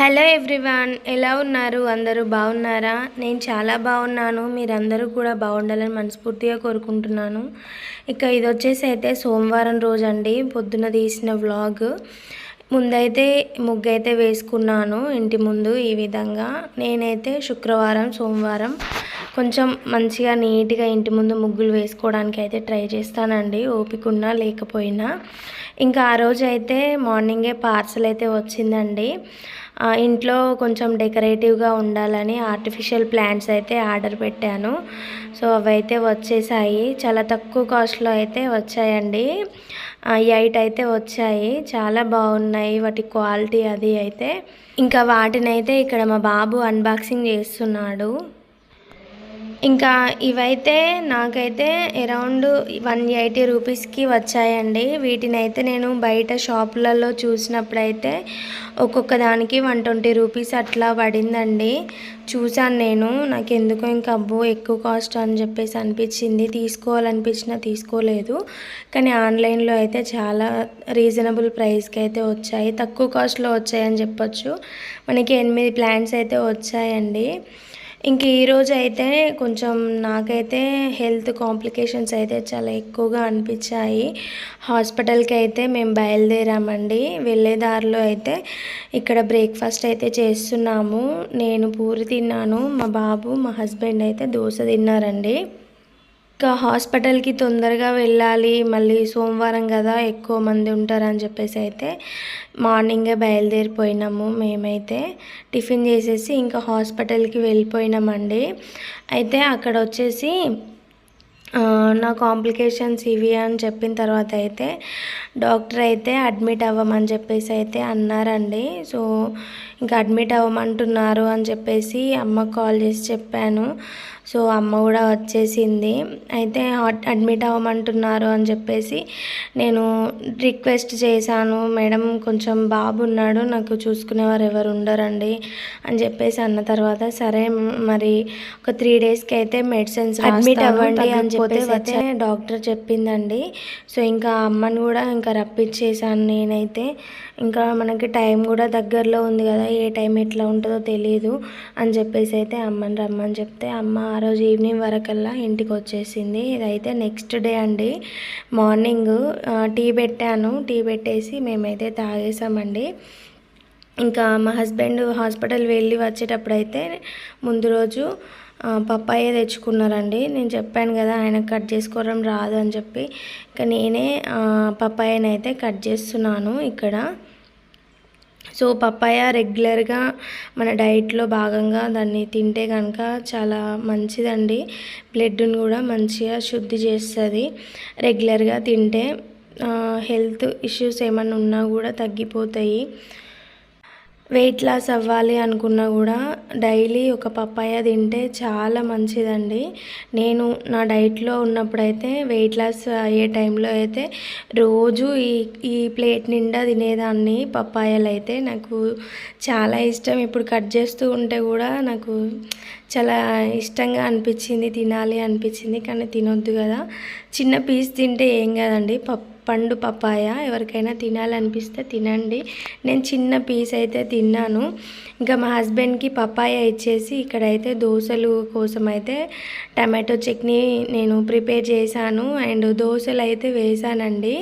Hello everyone ఎలా ఉన్నారు? అందరూ బాగున్నారా? నేను చాలా బాగున్నాను. మీరందరూ కూడా బాగుండాలని మనస్ఫూర్తిగా కోరుకుంటున్నాను. ఇక ఇది వచ్చేసి అయితే సోమవారం రోజు అండి పొద్దున తీసిన వ్లాగ్. ముందైతే ముగ్గు అయితే వేసుకున్నాను ఇంటి ముందు ఈ విధంగా. నేనైతే శుక్రవారం సోమవారం కొంచెం మంచిగా నీట్గా ఇంటి ముందు ముగ్గులు వేసుకోవడానికి అయితే ట్రై చేస్తానండి. ఓపిక ఉన్నా లేకపోయినా. ఇంకా ఆ రోజు అయితే మార్నింగే పార్సల్ అయితే వచ్చిందండి. ఇంట్లో కొంచెం డెకరేటివ్గా ఉండాలని ఆర్టిఫిషియల్ ప్లాంట్స్ అయితే ఆర్డర్ పెట్టాను. సో అవైతే వచ్చేసాయి. చాలా తక్కువ కాస్ట్లో అయితే వచ్చాయండి. ఎయిట్ అయితే వచ్చాయి. చాలా బాగున్నాయి వాటి క్వాలిటీ అది అయితే. ఇంకా వాటినైతే ఇక్కడ మా బాబు అన్బాక్సింగ్ చేస్తున్నాడు. ఇంకా ఇవైతే నాకైతే అరౌండ్ వన్ ఎయిటీ రూపీస్కి వచ్చాయండి. వీటిని అయితే నేను బయట షాపులలో చూసినప్పుడైతే ఒక్కొక్క దానికి వన్ ట్వంటీ రూపీస్ అట్లా పడిందండి. చూసాను నేను. నాకు ఎందుకో ఇంకా అబ్బో ఎక్కువ కాస్ట్ అని చెప్పేసి అనిపించింది. తీసుకోవాలనిపించినా తీసుకోలేదు. కానీ ఆన్లైన్లో అయితే చాలా రీజనబుల్ ప్రైస్కి అయితే వచ్చాయి. తక్కువ కాస్ట్లో వచ్చాయని చెప్పొచ్చు. మనకి ఎనిమిది ప్లాంట్స్ అయితే వచ్చాయండి. ఇంక ఈరోజు అయితే కొంచెం నాకైతే హెల్త్ కాంప్లికేషన్స్ అయితే చాలా ఎక్కువగా అనిపించాయి. హాస్పిటల్కి అయితే మేము బయలుదేరామండి. వెళ్ళే దారిలో అయితే ఇక్కడ బ్రేక్ఫాస్ట్ అయితే చేస్తున్నాము. నేను పూరి తిన్నాను. మా బాబు మా హస్బెండ్ అయితే దోశ తిన్నారండి. ఇంకా హాస్పిటల్కి తొందరగా వెళ్ళాలి. మళ్ళీ సోమవారం కదా ఎక్కువ మంది ఉంటారని చెప్పేసి అయితే మార్నింగే బయలుదేరిపోయినాము మేమైతే. టిఫిన్ చేసేసి ఇంకా హాస్పిటల్కి వెళ్ళిపోయినామండి. అయితే అక్కడ వచ్చేసి నా కాంప్లికేషన్స్ ఇవి అని చెప్పిన తర్వాత అయితే డాక్టర్ అయితే అడ్మిట్ అవ్వమని చెప్పేసి అయితే అన్నారండి. సో ఇంకా అడ్మిట్ అవ్వమంటున్నారు అని చెప్పేసి అమ్మకు కాల్ చేసి చెప్పాను. సో అమ్మ కూడా వచ్చేసింది. అయితే అడ్మిట్ అవ్వమంటున్నారు అని చెప్పేసి నేను రిక్వెస్ట్ చేశాను. మేడం కొంచెం బాబు ఉన్నాడు నాకు చూసుకునేవారు ఎవరు ఉండరండి అని చెప్పేసి అన్న తర్వాత సరే మరి ఒక త్రీ డేస్కి అయితే మెడిసిన్స్ అడ్మిట్ అవ్వండి అని చెప్పేసి డాక్టర్ చెప్పిందండి. సో ఇంకా అమ్మని కూడా ఇంకా రప్పించేసాను నేనైతే. ఇంకా మనకి టైం కూడా దగ్గరలో ఉంది కదా ఏ టైం ఎట్లా ఉంటుందో తెలియదు అని చెప్పేసి అయితే అమ్మని రమ్మని చెప్తే అమ్మ రోజు ఈవినింగ్ వరకల్లా ఇంటికి వచ్చేసింది ఇదైతే నెక్స్ట్ డే అండి. మార్నింగ్ టీ పెట్టాను. టీ పెట్టేసి మేమైతే తాగేసామండి. ఇంకా మా హస్బెండ్ హాస్పిటల్ వెళ్ళి వచ్చేటప్పుడు అయితే ముందు రోజు పప్పాయ తెచ్చుకున్నారండి. నేను చెప్పాను కదా ఆయన కట్ చేసుకోవడం రాదు అని చెప్పి. ఇంకా నేనే పప్పాయనైతే అయితే కట్ చేస్తున్నాను ఇక్కడ. సో పప్పాయ రెగ్యులర్గా మన డైట్లో భాగంగా దాన్ని తింటే కనుక చాలా మంచిదండి. బ్లడ్ను కూడా మంచిగా శుద్ధి చేస్తుంది. రెగ్యులర్గా తింటే హెల్త్ ఇష్యూస్ ఏమైనా ఉన్నా కూడా తగ్గిపోతాయి. వెయిట్ లాస్ అవ్వాలి అనుకున్నా కూడా డైలీ ఒక పప్పాయ తింటే చాలా మంచిదండి. నేను నా డైట్లో ఉన్నప్పుడైతే వెయిట్ లాస్ అయ్యే టైంలో అయితే రోజు ఈ ఈ ప్లేట్ నిండా తినేదాన్ని. పప్పాయలు అయితే నాకు చాలా ఇష్టం. ఇప్పుడు కట్ చేస్తూ ఉంటే కూడా నాకు చాలా ఇష్టంగా అనిపించింది తినాలి అనిపించింది. కానీ తినొద్దు కదా. చిన్న పీస్ తింటే ఏం కాదండి. పప్పు పండు పపాయ ఎవరికైనా తినాలనిపిస్తే తినండి. నేను చిన్న పీస్ అయితే తిన్నాను. ఇంకా మా హస్బెండ్కి పపాయ ఇచ్చేసి ఇక్కడైతే దోశలు కోసం అయితే టమాటో చట్నీ నేను ప్రిపేర్ చేశాను. అండ్ దోశలు అయితే వేశానండి.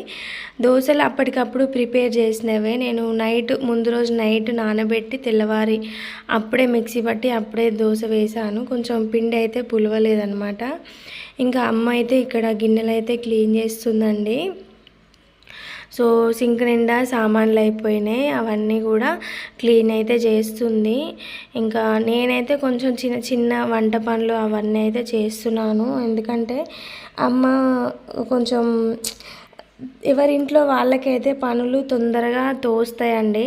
దోశలు అప్పటికప్పుడు ప్రిపేర్ చేసినవే. నేను నైట్ ముందు రోజు నైట్ నానబెట్టి తెల్లవారి అప్పుడే మిక్సీ పట్టి అప్పుడే దోశ వేశాను. కొంచెం పిండి అయితే పులవలేదనమాట ఇంకా అమ్మ అయితే ఇక్కడ గిన్నెలు అయితే క్లీన్ చేస్తుందండి. సో సింక్ నిండా సామాన్లు అయిపోయినాయి. అవన్నీ కూడా క్లీన్ అయితే చేస్తుంది. ఇంకా నేనైతే కొంచెం చిన్న చిన్న వంట పనులు అవన్నీ అయితే చేస్తున్నాను. ఎందుకంటే అమ్మ కొంచెం ఎవరింట్లో వాళ్ళకైతే పనులు తొందరగా తోస్తాయండి.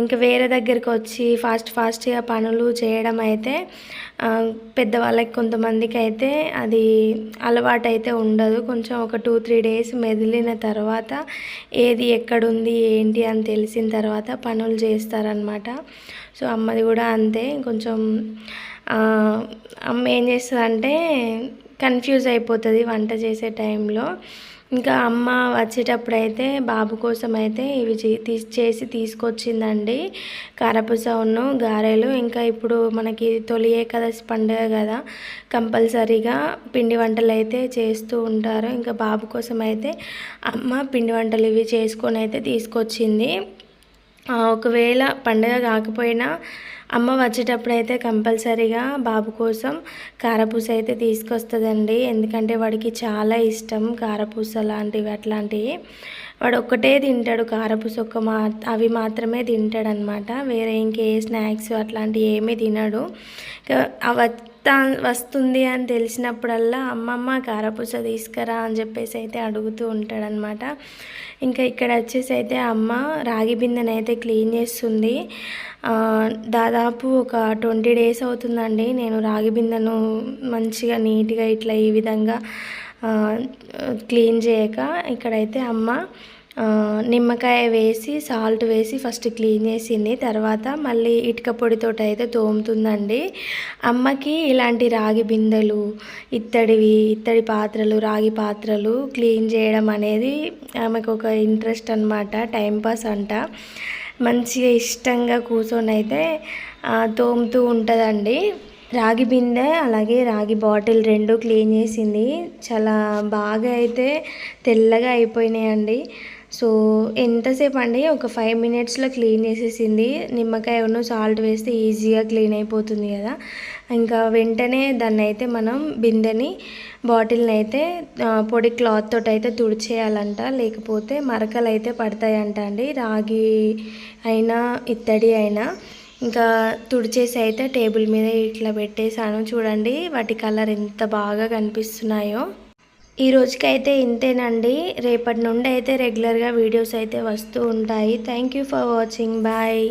ఇంకా వేరే దగ్గరికి వచ్చి ఫాస్ట్ ఫాస్ట్గా పనులు చేయడం అయితే పెద్దవాళ్ళకి కొంతమందికి అయితే అది అలవాటు అయితే ఉండదు. కొంచెం ఒక టూ త్రీ డేస్ మెదిలిన తర్వాత ఏది ఎక్కడుంది ఏంటి అని తెలిసిన తర్వాత పనులు చేస్తారనమాట సో అమ్మది కూడా అంతే. కొంచెం అమ్మ ఏం చేస్తుంది అంటే కన్ఫ్యూజ్ అయిపోతుంది వంట చేసే టైంలో. ఇంకా అమ్మ వచ్చేటప్పుడు అయితే బాబు కోసం అయితే ఇవి చేసి తీసుకొచ్చిందండి. కారపూస ఉన్ను గారెలు. ఇంకా ఇప్పుడు మనకి తొలి ఏకాదశి పండుగ కదా కంపల్సరీగా పిండి వంటలు అయితే చేస్తూ ఉంటారు. ఇంకా బాబు కోసం అయితే అమ్మ పిండి వంటలు ఇవి చేసుకొని అయితే తీసుకొచ్చింది. ఒకవేళ పండుగ కాకపోయినా అమ్మ వచ్చేటప్పుడు అయితే కంపల్సరీగా బాబు కోసం కారపూస అయితే తీసుకొస్తుందండి. ఎందుకంటే వాడికి చాలా ఇష్టం కారపూస లాంటివి అట్లాంటివి. వాడు ఒక్కటే తింటాడు కారపూస ఒక్క మా అవి మాత్రమే తింటాడనమాట వేరే ఇంకే స్నాక్స్ అట్లాంటివి ఏమీ తినడు. అవ వస్తుంది అని తెలిసినప్పుడల్లా అమ్మమ్మ కారపూస తీసుకురా అని చెప్పేసి అయితే అడుగుతూ ఉంటాడనమాట ఇంకా ఇక్కడ వచ్చేసి అయితే అమ్మ రాగి బిందెని అయితే క్లీన్ చేస్తుంది. దాదాపు ఒక ట్వంటీ డేస్ అవుతుందండి. నేను రాగి బిందెను మంచిగా నీట్గా ఇట్లా ఈ విధంగా క్లీన్ చేయక ఇక్కడైతే అమ్మ నిమ్మకాయ వేసి సాల్ట్ వేసి ఫస్ట్ క్లీన్ చేసింది. తర్వాత మళ్ళీ ఇటుక పొడితో అయితే తోముతుందండి. అమ్మకి ఇలాంటి రాగి బిందెలు ఇత్తడివి ఇత్తడి పాత్రలు రాగి పాత్రలు క్లీన్ చేయడం అనేది ఆమెకు ఒక ఇంట్రెస్ట్ అనమాట టైంపాస్ అంట. మంచిగా ఇష్టంగా కూర్చొని అయితే తోముతూ ఉంటుందండి. రాగి బిందె అలాగే రాగి బాటిల్ రెండు క్లీన్ చేసింది. చాలా బాగా అయితే తెల్లగా అయిపోయినాయండి. సో ఎంతసేపు అండి? ఒక ఫైవ్ మినిట్స్లో క్లీన్ చేసేసింది. నిమ్మకాయ ఉన్న సాల్ట్ వేస్తే ఈజీగా క్లీన్ అయిపోతుంది కదా. ఇంకా వెంటనే దాన్ని అయితే మనం బిందెని బాటిల్ని అయితే పొడి క్లాత్ తోటి అయితే తుడిచేయాలంట. లేకపోతే మరకలు అయితే పడతాయంట అండి. రాగి అయినా ఇత్తడి అయినా. ఇంకా తుడిచేసి అయితే టేబుల్ మీద ఇట్లా పెట్టేశాను. చూడండి వాటి కలర్ ఎంత బాగా కనిపిస్తున్నాయో. ఈ రోజుకైతే ఇంతేనండి. రేపటి నుండి అయితే రెగ్యులర్గా వీడియోస్ అయితే వస్తూ ఉంటాయి. Thank you for watching. Bye.